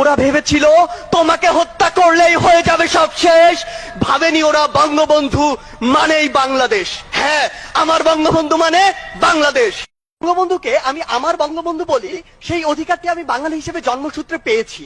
ওরা ভেবেছিল তোমাকে হত্যা করলেই হয়ে যাবে সব শেষ। ভাবেনি ওরা বঙ্গবন্ধু মানেই বাংলাদেশ। হ্যাঁ আমার বঙ্গবন্ধু মানে বাংলাদেশ। বঙ্গবন্ধুকে আমি আমার বঙ্গবন্ধু বলি, সেই অধিকারটি আমি বাঙালি হিসেবে জন্মসূত্রে পেয়েছি।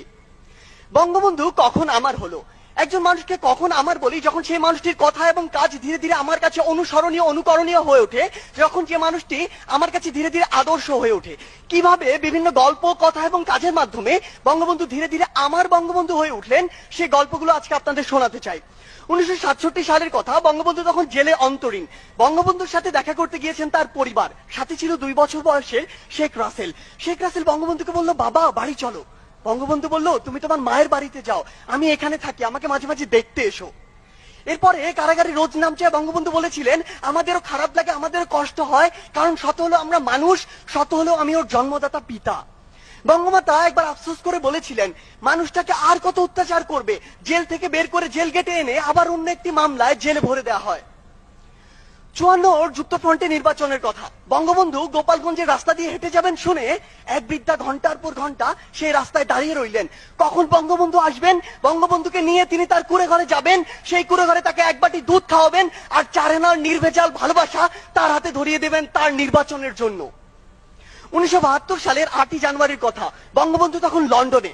বঙ্গবন্ধু কখন আমার হলো? একজন মানুষকে কখন আমার বলি, যখন সেই মানুষটির কথা এবং কাজ ধীরে ধীরে আমার কাছে অনুসরণীয়, অনুকরণীয় হয়ে ওঠে, যখন যে মানুষটি আমার কাছে ধীরে ধীরে আদর্শ হয়ে ওঠে। কীভাবে বিভিন্ন গল্প, কথা এবং কাজের মাধ্যমে বঙ্গবন্ধু ধীরে ধীরে আমার বঙ্গবন্ধু হয়ে উঠলেন, সেই গল্পগুলো আজকে আপনাদের শোনাতে চাই। উনিশশো সাতষট্টি সালের কথা, বঙ্গবন্ধু তখন জেলে অন্তরীণ। বঙ্গবন্ধুর সাথে দেখা করতে গিয়েছেন তার পরিবার। সাথে ছিল দুই বছর বয়সের শেখ রাসেল। শেখ রাসেল বঙ্গবন্ধুকে বলল, বাবা, বাড়ি চলো। বঙ্গবন্ধু বলল, তুমি তোমার মায়ের বাড়িতে যাও। আমি এখানে থাকি। আমাকে মাঝে মাঝে দেখতে এসো। এরপরে কারাগারে রোজ নামছে। বঙ্গবন্ধু বলেছিলেন, আমাদেরও খারাপ লাগে, আমাদেরও কষ্ট হয়, কারণ শত হলো আমরা মানুষ, শত হলো আমি ওর জন্মদাতা পিতা। বঙ্গমাতা একবার আফসোস করে বলেছিলেন, মানুষটাকে আর কত অত্যাচার করবে? জেল থেকে বের করে জেল গেটে এনে আবার অন্য একটি মামলায় জেলে ভরে দেওয়া হয়। চুয়ান্নর যুক্তফ্রন্টে নির্বাচনের কথা। বঙ্গবন্ধু গোপালগঞ্জের রাস্তা দিয়ে হেঁটে যাবেন শুনে এক বৃদ্ধা ঘণ্টার পর ঘণ্টা সেই রাস্তায় দাঁড়িয়ে রইলেন। কখন বঙ্গবন্ধু আসবেন? বঙ্গবন্ধুকে নিয়ে তিনি তার কুড়ে ঘরে যাবেন। সেই কুড়ে ঘরে তাকে এক বাটি দুধ খাওয়াবেন আর চারেনার নির্ভেজাল ভালোবাসা তার হাতে ধরিয়ে দেবেন তার নির্বাচনের জন্য। উনিশশো বাহাত্তর সালের আটই জানুয়ারির কথা। বঙ্গবন্ধু তখন লন্ডনে।